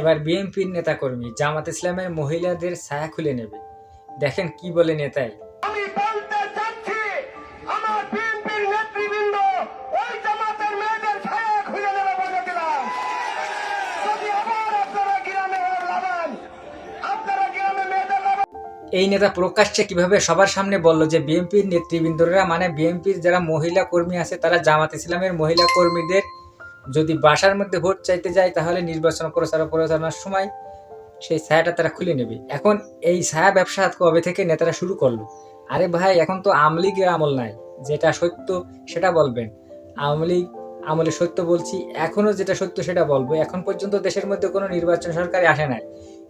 এবার বিএনপির নেতাকর্মী জামাত ইসলামের মহিলাদের ছায়া খুলে নেবে। দেখেন কি বলে নেতাই। এই নেতা প্রকাশ্যে কীভাবে সবার সামনে বলল যে বিএনপির নেতৃবৃন্দরা মানে বিএনপির যারা মহিলা কর্মী আছে তারা জামাত ইসলামের মহিলা কর্মীদের যদি বাসার মধ্যে ভোট চাইতে যায়, তাহলে নির্বাচন প্রচার প্রচারণার সময় সেই ছায়াটা তারা খুলে নেবে। এখন এই ছায়া ব্যবসা কবে থেকে নেতারা শুরু করল? আরে ভাই, এখন তো আমলিগের আমল নাই। যেটা সত্য সেটা বলবেন। আওয়ামী আমলে সত্য বলছি, এখনও যেটা সত্য সেটা বলব। এখন পর্যন্ত দেশের মধ্যে কোনো নির্বাচন সরকারে আসে নাই।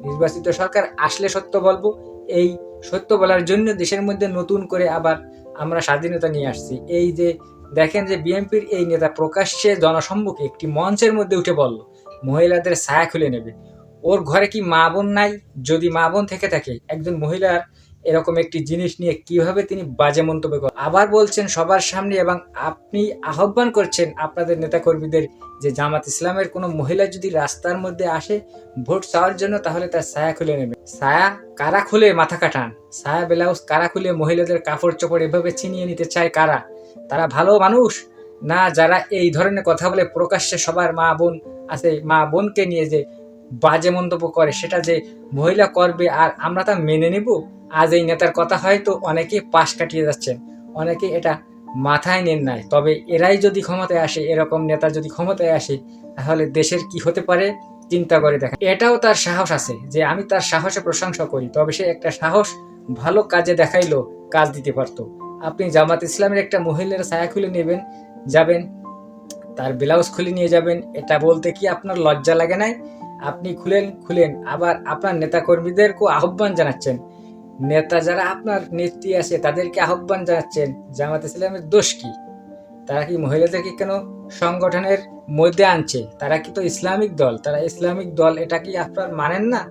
নির্বাচিত সরকার আসলে সত্য বলব, এই সত্য বলার জন্য দেশের মধ্যে নতুন করে আবার আমরা স্বাধীনতা নিয়ে আসছি। এই যে দেখেন যে বিএনপির এই নেতা প্রকাশ্যে জনসম্মুখে একটি মঞ্চের মধ্যে উঠে বলল, মহিলাদের ছায়া খুলে নেবে। ওর ঘরে কি মা বোন নাই? যদি মা বোন থেকে থাকে, একজন মহিলার এরকম একটি জিনিস নিয়ে কীভাবে তিনি বাজে মন্তব্য করেন? আবার বলছেন, সবার সামনে এবং আপনি আহ্বান করছেন আপনাদের নেতাকর্মীদের যে জামাত ইসলামের কোনো মহিলা যদি রাস্তার মধ্যে আসে ভোট চাওয়ার জন্য, তাহলে তার ছায়া খুলে নেবে। ছায়া কারা খুলে? মাথা কাটান। ছায়া ব্লাউজ কারা খুলে মহিলাদের কাপড় চোপড় এভাবে ছিনিয়ে নিতে চায় কারা? তারা ভালো মানুষ? না, যারা এই ধরনের কথা বলে প্রকাশ্যে সবার মা বোন আছে, মা বোনকে নিয়ে যে বাজে মন্তব্য করে, সেটা যে মহিলা করবে আর আমরা তা মেনে নেব? আজ এই নেতার কথা হয়তো অনেকে পাশ কাটিয়ে যাচ্ছেন অনেকে এটা মাথায় নেন নাই। তবে এরাই যদি ক্ষমতায় আসে, এরকম নেতা যদি ক্ষমতায় আসে, তাহলে দেশের কি হতে পারে? চিন্তা করে দেখা এটাও তার সাহস আছে যে আমি তার সাহসে প্রশংসা করি, তবে সে একটা সাহস ভালো কাজে দেখাইলো, কাজ দিতে পারতো। আপনি জামাত ইসলামের একটা মহিলার ছায়া খুলে নেবেন, যাবেন, তার ব্লাউজ খুলে নিয়ে যাবেন। এটা বলতে কি আপনার লজ্জা লাগে নাই? আপনি খুলেন খুলেন, আবার আপনার নেতাকর্মীদেরকেও আহ্বান জানাচ্ছেন। নেতা যারা আপনার নেত্রী আছে, তাদেরকে আহ্বান জানাচ্ছেন, জামাত ইসলামের দোষ কি? তারা কি মহিলাদেরকে কেন সংগঠনের মধ্যে আনছে? তারা কি তো ইসলামিক দল? তারা ইসলামিক দল, এটা কি আপনার মানেন না?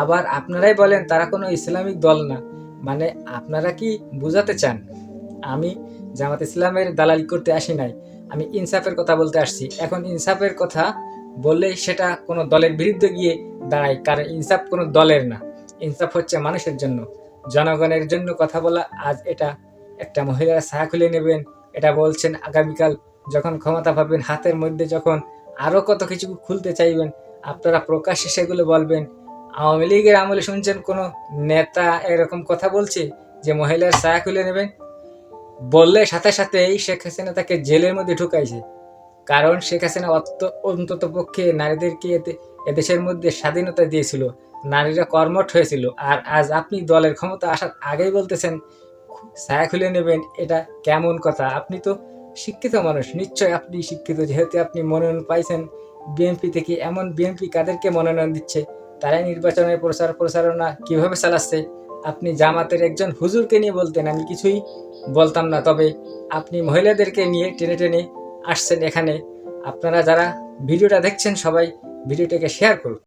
আবার আপনারাই বলেন, তারা কোনো ইসলামিক দল না। মানে আপনারা কি বুঝাতে চান? আমি জামাত ইসলামের দালালি করতে আসি নাই। আমি ইনসাফের কথা বলতে আসছি। এখন ইনসাফের কথা বললে সেটা কোনো দলের বিরুদ্ধে গিয়ে দাঁড়ায়, কারণ ইনসাফ কোনো দলের না। ইনসাফ হচ্ছে মানুষের জন্য। জনগণের জন্য কথা বলা, আজ এটা একটা মহিলারা ছায়া খুলে নেবেন। এটা বলছেন আগামীকাল যখন ক্ষমতা পাবেন, হাতের মধ্যে যখন আরও কত কিছু খুলতে চাইবেন, আপনারা প্রকাশ্যে সেগুলো বলবেন। আওয়ামী লীগের আমলে শুনছেন কোনো নেতা এরকম কথা বলছে যে মহিলার ছায়া খুলে নেবেন? বললে সাথে সাথেই শেখ হাসিনা তাকে জেলের মধ্যে ঢুকাইছে। কারণ শেখ হাসিনা অন্তত পক্ষে নারীদেরকে এতে এদেশের মধ্যে স্বাধীনতা দিয়েছিল। নারীরা কর্মঠ হয়েছিল। আর আজ আপনি দলের ক্ষমতা আসার আগেই বলতেছেন ছায়া খুলে নেবেন, এটা কেমন কথা? আপনি তো শিক্ষিত মানুষ। নিশ্চয় আপনি শিক্ষিত। যেহেতু আপনি মনোনয়ন পাইছেন, বিএনপি থেকে এমন বিএনপি কাদেরকে মনোনয়ন দিচ্ছে? তারাই নির্বাচনের প্রচার প্রচারণা কীভাবে চালাচ্ছে? আপনি জামাতের একজন হুজুরকে নিয়ে বলতেন, আমি কিছুই বলতাম না। তবে আপনি মহিলাদেরকে নিয়ে টেনে টেনে আসছেন এখানে। আপনারা যারা ভিডিওটা দেখছেন, সবাই ভিডিওটাকে শেয়ার করুন।